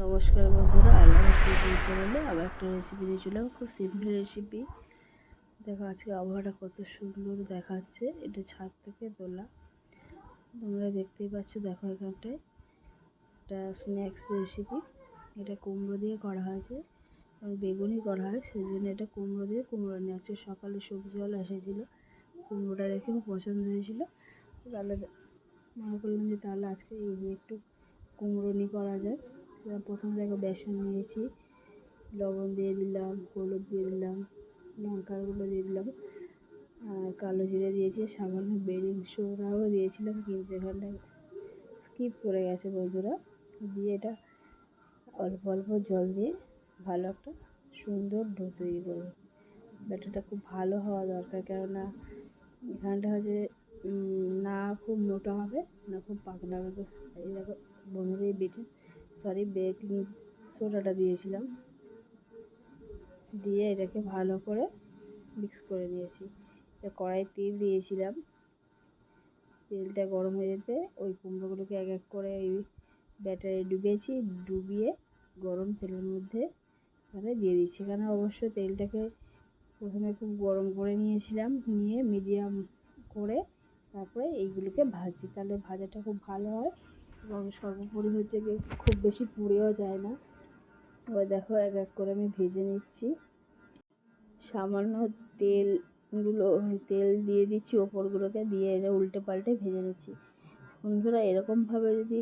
নমস্কার বন্ধুরা, আল্লাহ টিভি চ্যানেলে আবার একটা রেসিপি দিয়ে চললাম খুব সিম্পল রেসিপি দেখো আজকে আবহাওয়াটা কত সুন্দর দেখাচ্ছে, এটা ছাদ থেকে তোলা। তোমরা দেখতেই পাচ্ছ, দেখো এখানটায় একটা স্ন্যাক্স রেসিপি এটা কুমড়ো দিয়ে করা হয়েছে এবং বেগুনি করা হয় সেই জন্য এটা কুমড়ো দিয়ে কুমড়ো নিয়ে আজকে সকালে সবজিওয়ালা এসেছিল। কুমড়োটা দেখে খুব পছন্দ হয়েছিল। তাহলে মনে করলাম যে তাহলে আজকে এই দিয়ে একটু নিয়ে করা যায়। প্রথমে দেখো বেসন নিয়েছি, লবণ দিয়ে দিলাম, হলুদ দিয়ে দিলাম, লঙ্কার গুঁড়ো দিয়ে দিলাম, আর কালো জিরে দিয়েছি, সামান্য বেরিং সোডাও দিয়েছিলাম, কিন্তু এখানটা স্কিপ করে গেছে বন্ধুরা। দিয়ে এটা অল্প অল্প জল দিয়ে ভালো একটা সুন্দর ডো তৈরি করব। ব্যাটারটা খুব ভালো হওয়া দরকার, কেননা এখানটা হচ্ছে না খুব মোটা হবে, না খুব পাতলা হবে। এই দেখো বন্ধুরা, এই বেটে সরি, বেকিং সোডাটা দিয়েছিলাম। দিয়ে এটাকে ভালো করে মিক্স করে দিয়েছি কড়াই তেল দিয়েছিলাম। তেলটা গরম হয়ে যেতে ওই কুমড়োগুলোকে এক এক করে ওই ব্যাটারে ডুবিয়েছি, ডুবিয়ে গরম তেলের মধ্যে এখানে দিয়ে দিচ্ছি এখানে অবশ্য তেলটাকে প্রথমে খুব গরম করে নিয়েছিলাম, নিয়ে মিডিয়াম করে তারপরে এইগুলোকে ভাজি তাহলে ভাজাটা খুব ভালো হয়। এবং সর্বোপরি হচ্ছে কি খুব বেশি পুড়েও যায় না। এবার দেখো এক এক করে আমি ভেজে নিচ্ছি। সামান্য তেলগুলো তেল দিয়ে দিচ্ছি, ওপরগুলোকে দিয়ে এটা উল্টে পাল্টে ভেজে নিচ্ছি। বন্ধুরা, এরকমভাবে যদি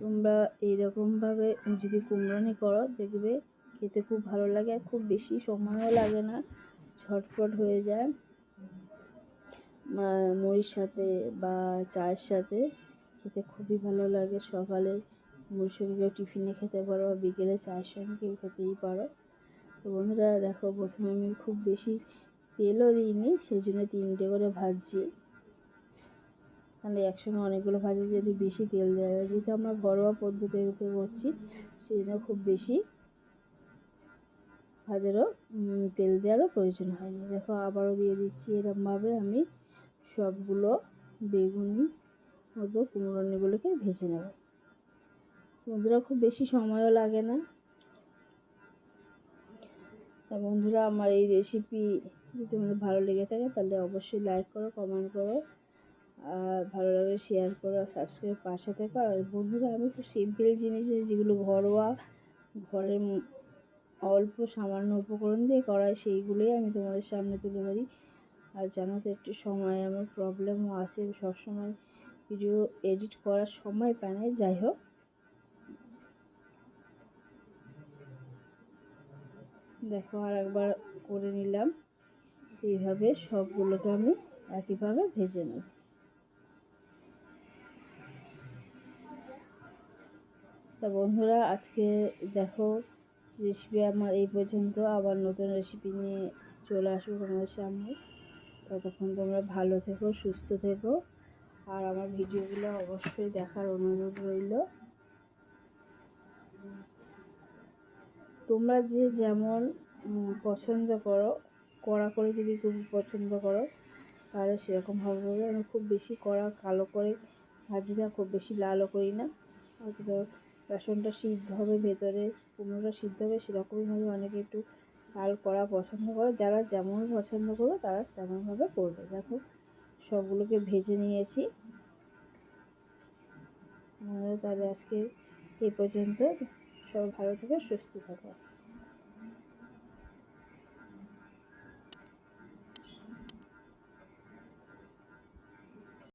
তোমরা এইরকমভাবে যদি কুমড়ানি করো, দেখবে খেতে খুব ভালো লাগে আর খুব বেশি সময়ও লাগে না, ঝটপট হয়ে যায়। মুড়ির সাথে বা চায়ের সাথে খেতে খুবই ভালো লাগে। সকালে মুড়ির কেউ টিফিনে খেতে পারো বা বিকেলে চায়ের সঙ্গে কেউ খেতেই পারো। তো বন্ধুরা, দেখো প্রথমে আমি খুব বেশি তেলও দিইনি সেই জন্য তিনটে করে ভাজছি। তাহলে একসঙ্গে অনেকগুলো ভাজি, যদি বেশি তেল দেওয়া যায়। যেহেতু আমরা ঘরোয়া পদ্ধতিতে করছি সেই জন্য খুব বেশি ভাজারও তেল দেওয়ারও প্রয়োজন হয়নি। দেখো আবারও দিয়ে দিচ্ছি এরকমভাবে আমি সবগুলো বেগুনি মতো কুমড়োনিগুলোকে ভেজে নেব। বন্ধুরা, খুব বেশি সময়ও লাগে না। তা বন্ধুরা, আমার এই রেসিপি যদি তোমাদের ভালো লেগে থাকে, তাহলে অবশ্যই লাইক করো কমেন্ট করো, আর ভালো লাগলে শেয়ার করো, আর সাবস্ক্রাইব পাশে থেকো। আর বন্ধুরা, আমি খুব সিম্পল জিনিস যেগুলো ঘরোয়া ঘরের অল্প সামান্য উপকরণ দিয়ে করায় সেইগুলোই আমি তোমাদের সামনে তুলে ধরি। আর জানো তো, একটু সময় আমার প্রবলেমও আসে সবসময়। ভিডিও এডিট করার সময় পায় না যাই হোক। দেখো আর একবার করে নিলাম। এইভাবে সবগুলোকে আমি একইভাবে ভেজে নেব। তা বন্ধুরা, আজকে দেখো রেসিপি আমার এই পর্যন্ত। আবার নতুন রেসিপি নিয়ে চলে আসব তোমাদের সামনে। ততক্ষণ তোমরা ভালো থেকো, সুস্থ থেকো। আর আমার ভিডিওগুলো অবশ্যই দেখার অনুরোধ রইল। তোমরা যে যেমন পছন্দ করো কড়া করে যদি খুব পছন্দ করো, তাহলে সেরকমভাবে আমি খুব বেশি কড়া, কালো করে ভাজি না, খুব বেশি লালও করি না। অথবা বেসনটা সিদ্ধ হবে, ভেতরে কুমড়োটা সিদ্ধ হবে সেরকমইভাবে অনেকে একটু লাল করা পছন্দ করো। যারা যেমন পছন্দ করো তারা তেমনভাবে করবে। দেখো সবগুলোকে ভেজে নিয়েছি। তাহলে আজকে এই পর্যন্ত। সব ভালো থেকে সুস্থ থাকো।